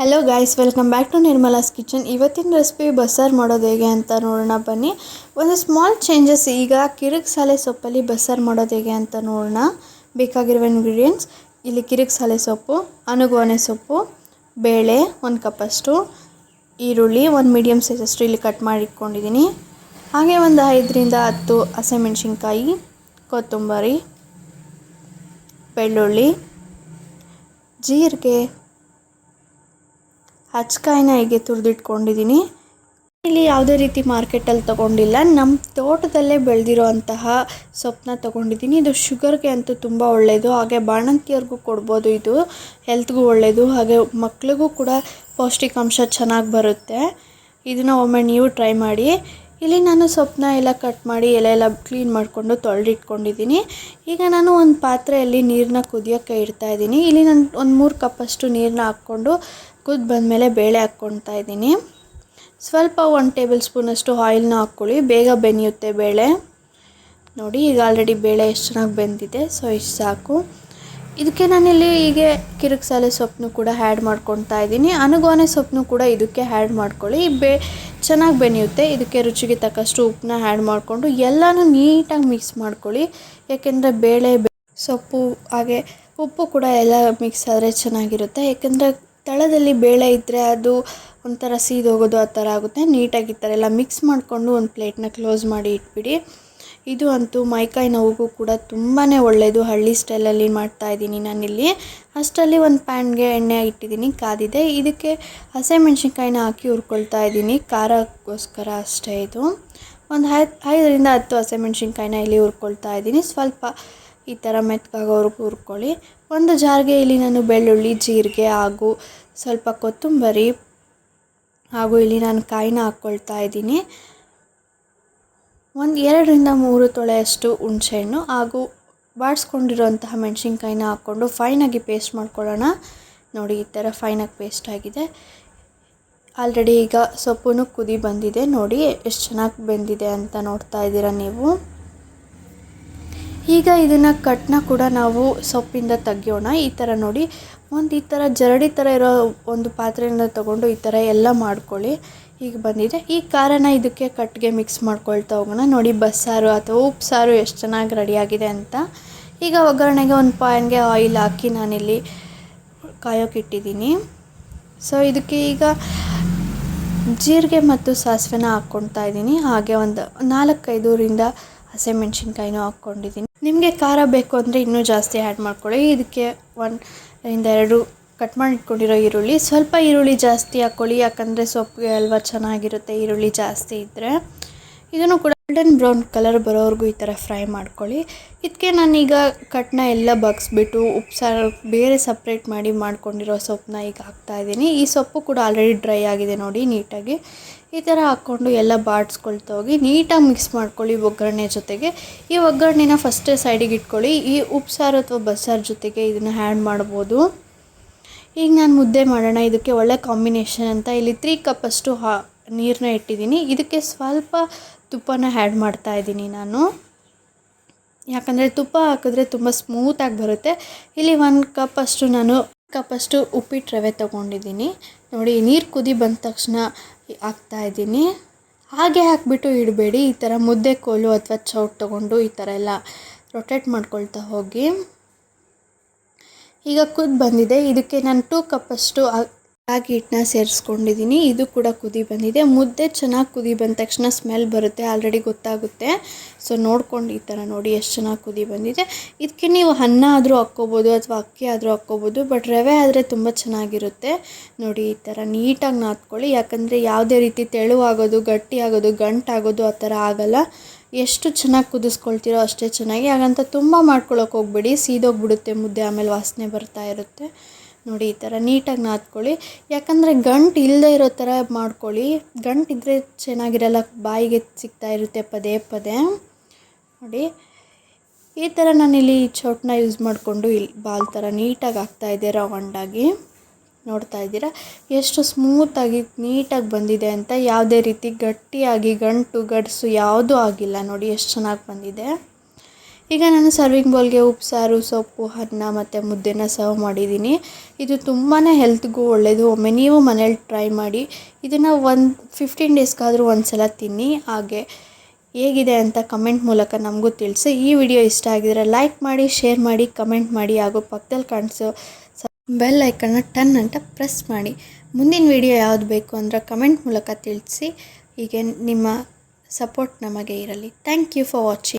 Hello guys welcome back to Nirmala's kitchen ಇವತ್ತಿನ recipe ಬಸ್ಸಾರು ಮಾಡೋದು ಹೇಗೆ ಅಂತ ನೋಡೋಣ ಬನ್ನಿ. ಒಂದು ಸ್ಮಾಲ್ ಚೇಂಜಸ್ ಈಗ ಕಿರಿಕ್ ಸಾಲೆ ಸೊಪ್ಪಲ್ಲಿ ಬಸ್ಸಾರು ಮಾಡೋದು ಹೇಗೆ ಅಂತ ನೋಡೋಣ. ಬೇಕಾಗಿರುವ ಇಂಗ್ರೀಡಿಯೆಂಟ್ಸ್ ಇಲ್ಲಿ ಕಿರಿಕ್ ಸಾಲೆ ಸೊಪ್ಪು ಅನುಗೋನೆ ಸೊಪ್ಪು, ಬೇಳೆ ಒಂದು ಕಪ್ಪಷ್ಟು ಈರುಳ್ಳಿ ಒಂದು ಮೀಡಿಯಮ್ ಸೈಜಷ್ಟು ಇಲ್ಲಿ ಕಟ್ ಮಾಡಿ ಇಟ್ಕೊಂಡಿದ್ದೀನಿ. ಹಾಗೆ ಒಂದು ಐದರಿಂದ ಹತ್ತು ಹಸಿಮೆಣ್ಸಿನ್ಕಾಯಿ, ಕೊತ್ತಂಬರಿ, ಬೆಳ್ಳುಳ್ಳಿ, ಜೀರಿಗೆ ಹಚ್ಕಾಯಿನ ಹೀಗೆ ತುರಿದಿಟ್ಕೊಂಡಿದ್ದೀನಿ. ಇಲ್ಲಿ ಯಾವುದೇ ರೀತಿ ಮಾರ್ಕೆಟಲ್ಲಿ ತೊಗೊಂಡಿಲ್ಲ. ನಮ್ಮ ತೋಟದಲ್ಲೇ ಬೆಳೆದಿರೋ ಅಂತಹ ಸೊಪ್ಪನ್ನ ತೊಗೊಂಡಿದ್ದೀನಿ. ಇದು ಶುಗರ್ಗೆ ಅಂತೂ ತುಂಬ ಒಳ್ಳೆಯದು ಹಾಗೆ ಬಾಣಂತಿಯವ್ರಿಗೂ ಕೊಡ್ಬೋದು ಇದು. ಹೆಲ್ತ್ಗೂ ಒಳ್ಳೆಯದು ಹಾಗೆ ಮಕ್ಳಿಗೂ ಕೂಡ ಪೌಷ್ಟಿಕಾಂಶ ಚೆನ್ನಾಗಿ ಬರುತ್ತೆ. ಇದನ್ನು ಒಮ್ಮೆ ನೀವು ಟ್ರೈ ಮಾಡಿ. ಇಲ್ಲಿ ನಾನು ಸೊಪ್ಪನ್ನ ಎಲ್ಲ ಕಟ್ ಮಾಡಿ, ಎಲೆ ಎಲ್ಲ ಕ್ಲೀನ್ ಮಾಡಿಕೊಂಡು ತೊಳೆದಿಟ್ಕೊಂಡಿದ್ದೀನಿ. ಈಗ ನಾನು ಒಂದು ಪಾತ್ರೆಯಲ್ಲಿ ನೀರನ್ನ ಕುದಿಯೋಕ್ಕೆ ಇಡ್ತಾ ಇದ್ದೀನಿ. ಇಲ್ಲಿ ನಾನು ಒಂದು ಮೂರು ಕಪ್ಪಷ್ಟು ನೀರನ್ನ ಹಾಕ್ಕೊಂಡು ಕುದ್ದು ಬಂದಮೇಲೆ ಬೇಳೆ ಹಾಕ್ಕೊಳ್ತಾ ಇದ್ದೀನಿ. ಸ್ವಲ್ಪ ಒಂದು ಟೇಬಲ್ ಸ್ಪೂನಷ್ಟು ಆಯಿಲ್ನ ಹಾಕ್ಕೊಳ್ಳಿ. ಬೇಗ ಬೆನೆಯುತ್ತೆ ಬೇಳೆ. ನೋಡಿ, ಈಗ ಆಲ್ರೆಡಿ ಬೇಳೆ ಎಷ್ಟು ಚೆನ್ನಾಗಿ ಬೆಂದಿದೆ ಸೊ ಇಷ್ಟು ಸಾಕು. ಇದಕ್ಕೆ ನಾನಿಲ್ಲಿ ಹೀಗೆ ಕಿರುಕ್ಸಾಲೆ ಸೊಪ್ಪನ್ನು ಕೂಡ ಆ್ಯಡ್ ಮಾಡ್ಕೊತಾ ಇದ್ದೀನಿ. ಅನುಗೋನೆ ಸೊಪ್ಪನ್ನು ಕೂಡ ಇದಕ್ಕೆ ಆ್ಯಡ್ ಮಾಡ್ಕೊಳ್ಳಿ. ಬೇ, ಚೆನ್ನಾಗಿ ಬೆನೆಯುತ್ತೆ. ಇದಕ್ಕೆ ರುಚಿಗೆ ತಕ್ಕಷ್ಟು ಉಪ್ಪನ್ನ ಆ್ಯಡ್ ಮಾಡಿಕೊಂಡು ಎಲ್ಲನೂ ನೀಟಾಗಿ ಮಿಕ್ಸ್ ಮಾಡ್ಕೊಳ್ಳಿ. ಯಾಕೆಂದರೆ ಬೇಳೆ ಸೊಪ್ಪು, ಹಾಗೆ ಉಪ್ಪು ಕೂಡ ಎಲ್ಲ ಮಿಕ್ಸ್ ಆದರೆ ಚೆನ್ನಾಗಿರುತ್ತೆ. ಯಾಕೆಂದರೆ ತಳದಲ್ಲಿ ಬೇಳೆ ಇದ್ದರೆ ಅದು ಒಂಥರ ಸೀದೋಗೋದು ಆ ಥರ ಆಗುತ್ತೆ. ನೀಟಾಗಿ ಈ ಥರ ಎಲ್ಲ ಮಿಕ್ಸ್ ಮಾಡಿಕೊಂಡು ಒಂದು ಪ್ಲೇಟ್ನ ಕ್ಲೋಸ್ ಮಾಡಿ ಇಟ್ಬಿಡಿ. ಇದು ಅಂತೂ ಮೈಕಾಯಿ ನೋವಿಗೂ ಕೂಡ ತುಂಬಾ ಒಳ್ಳೆಯದು ಹಳ್ಳಿ ಸ್ಟೈಲಲ್ಲಿ ಮಾಡ್ತಾ ಇದ್ದೀನಿ ನಾನಿಲ್ಲಿ. ಅಷ್ಟರಲ್ಲಿ ಒಂದು ಪ್ಯಾನ್ಗೆ ಎಣ್ಣೆ ಇಟ್ಟಿದ್ದೀನಿ, ಕಾದಿದೆ. ಇದಕ್ಕೆ ಹಸಿಮೆಣ್ಸಿನ್ಕಾಯಿನ ಹಾಕಿ ಹುರ್ಕೊಳ್ತಾ ಇದ್ದೀನಿ. ಖಾರಕ್ಕೋಸ್ಕರ ಅಷ್ಟೇ ಇದು. ಒಂದು ಹೈ ಐದರಿಂದ ಹತ್ತು ಹಸಿಮೆಣ್ಸಿನ್ಕಾಯಿನ ಇಲ್ಲಿ ಹುರ್ಕೊಳ್ತಾ ಇದ್ದೀನಿ. ಸ್ವಲ್ಪ ಈ ಥರ ಮೆತ್ತಗಾಗೋವರೆಗೂ ಹುರ್ಕೊಳ್ಳಿ. ಒಂದು ಜಾರಿಗೆ ಇಲ್ಲಿ ನಾನು ಬೆಳ್ಳುಳ್ಳಿ, ಜೀರಿಗೆ ಹಾಗೂ ಸ್ವಲ್ಪ ಕೊತ್ತಂಬರಿ ಹಾಗೂ ಇಲ್ಲಿ ನಾನು ಕಾಯಿನ ಹಾಕ್ಕೊಳ್ತಾ ಇದ್ದೀನಿ. ಒಂದು ಎರಡರಿಂದ ಮೂರು ತೊಳೆಯಷ್ಟು ಹುಣಸೆಹಣ್ಣು ಹಾಗೂ ಬಾಡಿಸ್ಕೊಂಡಿರೋಂತಹ ಮೆಣಸಿನ್ಕಾಯಿನ ಹಾಕ್ಕೊಂಡು ಫೈನಾಗಿ ಪೇಸ್ಟ್ ಮಾಡ್ಕೊಳ್ಳೋಣ. ನೋಡಿ, ಈ ಥರ ಫೈನಾಗಿ ಪೇಸ್ಟ್ ಆಗಿದೆ. ಆಲ್ರೆಡಿ ಈಗ ಸೊಪ್ಪು ಕುದಿ ಬಂದಿದೆ. ನೋಡಿ, ಎಷ್ಟು ಚೆನ್ನಾಗಿ ಬೆಂದಿದೆ ಅಂತ ನೋಡ್ತಾ ಇದ್ದೀರಾ ನೀವು. ಈಗ ಇದನ್ನು ಕಟ್ನ ಕೂಡ ನಾವು ಸೊಪ್ಪಿಂದ ತೆಗಿಯೋಣ. ಈ ಥರ ನೋಡಿ, ಒಂದು ಈ ಥರ ಜರಡಿ ಥರ ಇರೋ ಒಂದು ಪಾತ್ರೆಯಿಂದ ತಗೊಂಡು ಈ ಥರ ಎಲ್ಲ ಮಾಡ್ಕೊಳ್ಳಿ. ಈಗ ಬಂದಿದೆ. ಈ ಖಾರನ ಇದಕ್ಕೆ ಕಟ್ಟಿಗೆ ಮಿಕ್ಸ್ ಮಾಡ್ಕೊಳ್ತಾ ಹೋಗೋಣ. ನೋಡಿ, ಬಸ್ಸಾರು ಅಥವಾ ಉಪ್ಸಾರು ಎಷ್ಟು ಚೆನ್ನಾಗಿ ರೆಡಿಯಾಗಿದೆ ಅಂತ. ಈಗ ಒಗ್ಗರಣೆಗೆ ಒಂದು ಪಾಯಿನ್ಗೆ ಆಯಿಲ್ ಹಾಕಿ ನಾನಿಲ್ಲಿ ಕಾಯೋಕ್ಕಿಟ್ಟಿದ್ದೀನಿ ಸೊ ಇದಕ್ಕೆ ಈಗ ಜೀರಿಗೆ ಮತ್ತು ಸಾಸಿವೆನ ಹಾಕ್ಕೊಳ್ತಾ ಇದ್ದೀನಿ. ಹಾಗೆ ಒಂದು ನಾಲ್ಕೈದೂರಿಂದ ಹಸಿಮೆಣ್ಸಿನ್ಕಾಯಿನೂ ಹಾಕ್ಕೊಂಡಿದ್ದೀನಿ. ನಿಮಗೆ ಖಾರ ಬೇಕು ಅಂದರೆ ಇನ್ನೂ ಜಾಸ್ತಿ ಆ್ಯಡ್ ಮಾಡ್ಕೊಳ್ಳಿ. ಇದಕ್ಕೆ ಒಂದರಿಂದ ಎರಡು ಕಟ್ ಮಾಡಿ ಇಟ್ಕೊಂಡಿರೋ ಈರುಳ್ಳಿ. ಸ್ವಲ್ಪ ಈರುಳ್ಳಿ ಜಾಸ್ತಿ ಹಾಕ್ಕೊಳ್ಳಿ. ಯಾಕಂದರೆ ಸೊಪ್ಪಿಗೆ ಅಲ್ವಾ ಚೆನ್ನಾಗಿರುತ್ತೆ, ಈರುಳ್ಳಿ ಜಾಸ್ತಿ ಇದ್ದರೆ ಇದನ್ನು ಕೂಡ ಗೋಲ್ಡನ್ ಬ್ರೌನ್ ಕಲರ್ ಬರೋವರೆಗೂ ಈ ಥರ ಫ್ರೈ ಮಾಡ್ಕೊಳ್ಳಿ. ಇದಕ್ಕೆ ನಾನೀಗ ಕಟ್ನ ಎಲ್ಲ ಬಗ್ಸ್ಬಿಟ್ಟು ಉಪ್ಸಾರು ಸಾರು ಬೇರೆ ಸಪ್ರೇಟ್ ಮಾಡಿ ಮಾಡ್ಕೊಂಡಿರೋ ಸೊಪ್ಪನ್ನ ಈಗ ಹಾಕ್ತಾ ಇದ್ದೀನಿ. ಈ ಸೊಪ್ಪು ಕೂಡ ಆಲ್ರೆಡಿ ಡ್ರೈ ಆಗಿದೆ ನೋಡಿ ನೀಟಾಗಿ ಈ ಥರ ಹಾಕ್ಕೊಂಡು ಎಲ್ಲ ಬಾಡಿಸ್ಕೊಳ್ತಾ ಹೋಗಿ ನೀಟಾಗಿ ಮಿಕ್ಸ್ ಮಾಡ್ಕೊಳ್ಳಿ ಒಗ್ಗರಣೆ ಜೊತೆಗೆ. ಈ ಒಗ್ಗರಣೆನ ಫಸ್ಟೇ ಸೈಡಿಗೆ ಇಟ್ಕೊಳ್ಳಿ. ಈ ಉಪ್ಸಾರು ಅಥವಾ ಬಸ್ಸಾರು ಜೊತೆಗೆ ಇದನ್ನು ಹ್ಯಾಡ್ ಮಾಡ್ಬೋದು. ಈಗ ನಾನು ಮುದ್ದೆ ಮಾಡೋಣ. ಇದಕ್ಕೆ ಒಳ್ಳೆ ಕಾಂಬಿನೇಷನ್ ಅಂತ ಇಲ್ಲಿ ತ್ರೀ ಕಪ್ಪಷ್ಟು ಹಾ ನೀರನ್ನ ಇಟ್ಟಿದ್ದೀನಿ. ಇದಕ್ಕೆ ಸ್ವಲ್ಪ ತುಪ್ಪನ ಹ್ಯಾಡ್ ಮಾಡ್ತಾ ಇದ್ದೀನಿ ನಾನು. ಯಾಕಂದರೆ ತುಪ್ಪ ಹಾಕಿದ್ರೆ ತುಂಬ ಸ್ಮೂತಾಗಿ ಬರುತ್ತೆ. ಇಲ್ಲಿ ಒಂದು ಕಪ್ಪಷ್ಟು ನಾನು ಕಪ್ಪಷ್ಟು ಉಪ್ಪಿಟ್ಟು ರವೆ ತೊಗೊಂಡಿದ್ದೀನಿ. ನೋಡಿ, ನೀರು ಕುದಿ ಬಂದ ತಕ್ಷಣ ಹಾಕ್ತಾಯಿದ್ದೀನಿ ಹಾಗೆ ಹಾಕಿಬಿಟ್ಟು ಇಡಬೇಡಿ. ಈ ಥರ ಮುದ್ದೆ ಕೋಲು ಅಥವಾ ಚೌಟ್ ತೊಗೊಂಡು ಈ ಥರ ಎಲ್ಲ ರೊಟೇಟ್ ಮಾಡ್ಕೊಳ್ತಾ ಹೋಗಿ. ಈಗ ಕುದ್ದು ಬಂದಿದೆ. ಇದಕ್ಕೆ ನಾನು ಟೂ ಕಪ್ಪಷ್ಟು ರಾಗಿ ಹಿಟ್ಟನ್ನ ಸೇರಿಸ್ಕೊಂಡಿದ್ದೀನಿ. ಇದು ಕೂಡ ಕುದಿ ಬಂದಿದೆ. ಮುದ್ದೆ ಚೆನ್ನಾಗಿ ಕುದಿ ಬಂದ ತಕ್ಷಣ ಸ್ಮೆಲ್ ಬರುತ್ತೆ. ಆಲ್ರೆಡಿ ಗೊತ್ತಾಗುತ್ತೆ. ಸೊ ನೋಡ್ಕೊಂಡು ಈ ಥರ ನೋಡಿ ಎಷ್ಟು ಚೆನ್ನಾಗಿ ಕುದಿ ಬಂದಿದೆ. ಇದಕ್ಕೆ ನೀವು ಅನ್ನ ಆದರೂ ಹಾಕ್ಕೋಬೋದು ಅಥವಾ ಅಕ್ಕಿ ಆದರೂ ಹಾಕ್ಕೋಬೋದು ಬಟ್ ರವೆ ಆದರೆ ತುಂಬ ಚೆನ್ನಾಗಿರುತ್ತೆ. ನೋಡಿ ಈ ಥರ ನೀಟಾಗಿ ನಾದ್ಕೊಳ್ಳಿ. ಯಾಕಂದರೆ ಯಾವುದೇ ರೀತಿ ತೆಳುವಾಗೋದು ಗಟ್ಟಿ ಆಗೋದು ಗಂಟಾಗೋದು ಆ ಥರ ಆಗೋಲ್ಲ. ಎಷ್ಟು ಚೆನ್ನಾಗಿ ಕುದಿಸ್ಕೊಳ್ತೀರೋ ಅಷ್ಟೇ ಚೆನ್ನಾಗಿ. ಹಾಗಂತ ತುಂಬ ಮಾಡ್ಕೊಳ್ಳೋಕೆ ಹೋಗ್ಬೇಡಿ. ಸೀದೋಗ್ಬಿಡುತ್ತೆ ಮುದ್ದೆ, ಆಮೇಲೆ ವಾಸನೆ ಬರ್ತಾ ಇರುತ್ತೆ. ನೋಡಿ ಈ ಥರ ನೀಟಾಗಿ ನಾದ್ಕೊಳ್ಳಿ. ಯಾಕಂದರೆ ಗಂಟು ಇಲ್ಲದೆ ಇರೋ ಥರ ಮಾಡ್ಕೊಳ್ಳಿ. ಗಂಟು ಇದ್ದರೆ ಚೆನ್ನಾಗಿರಲ್ಲ, ಬಾಯಿಗೆ ಸಿಗ್ತಾ ಇರುತ್ತೆ ಪದೇ ಪದೇ. ನೋಡಿ, ಈ ಥರ ನಾನಿಲ್ಲಿ ಚೌಟ್ನ ಯೂಸ್ ಮಾಡಿಕೊಂಡು ಇಲ್ಲಿ ಬಾಲ್ ಥರ ನೀಟಾಗಿ ಆಗ್ತಾಯಿದೆ ರೌಂಡಾಗಿ ನೋಡ್ತಾ ಇದ್ದೀರಾ? ಎಷ್ಟು ಸ್ಮೂತಾಗಿ ನೀಟಾಗಿ ಬಂದಿದೆ ಅಂತ. ಯಾವುದೇ ರೀತಿ ಗಟ್ಟಿಯಾಗಿ ಗಂಟು ಗಡ್ಸು ಯಾವುದೂ ಆಗಿಲ್ಲ. ನೋಡಿ, ಎಷ್ಟು ಚೆನ್ನಾಗಿ ಬಂದಿದೆ. ಈಗ ನಾನು ಸರ್ವಿಂಗ್ ಬೌಲ್ಗೆ ಉಪ್ಸಾರು ಸೊಪ್ಪು, ಅನ್ನ ಮತ್ತು ಮುದ್ದೆನ ಸರ್ವ್ ಮಾಡಿದ್ದೀನಿ. ಇದು ತುಂಬಾ ಹೆಲ್ತ್ಗೂ ಒಳ್ಳೆಯದು ಒಮ್ಮೆ ನೀವು ಮನೇಲಿ ಟ್ರೈ ಮಾಡಿ, ಇದನ್ನು ಒಂದು ಫಿಫ್ಟೀನ್ ಡೇಸ್ಗಾದರೂ ಒಂದು ಸಲ ತಿನ್ನಿ. ಹಾಗೆ ಹೇಗಿದೆ ಅಂತ ಕಮೆಂಟ್ ಮೂಲಕ ನಮಗೂ ತಿಳಿಸಿ. ಈ ವಿಡಿಯೋ ಇಷ್ಟ ಆಗಿದರೆ ಲೈಕ್ ಮಾಡಿ ಶೇರ್ ಮಾಡಿ ಕಮೆಂಟ್ ಮಾಡಿ ಹಾಗೂ ಪಕ್ಕದಲ್ಲಿ ಕಾಣಿಸೋ ಬೆಲ್ ಐಕನ್ನ ಟನ್ ಅಂತ ಪ್ರೆಸ್ ಮಾಡಿ. ಮುಂದಿನ ವಿಡಿಯೋ ಯಾವುದು ಬೇಕು ಅಂದರೆ ಕಮೆಂಟ್ ಮೂಲಕ ತಿಳಿಸಿ. ಹೀಗೆ ನಿಮ್ಮ ಸಪೋರ್ಟ್ ನಮಗೆ ಇರಲಿ. Thank you for watching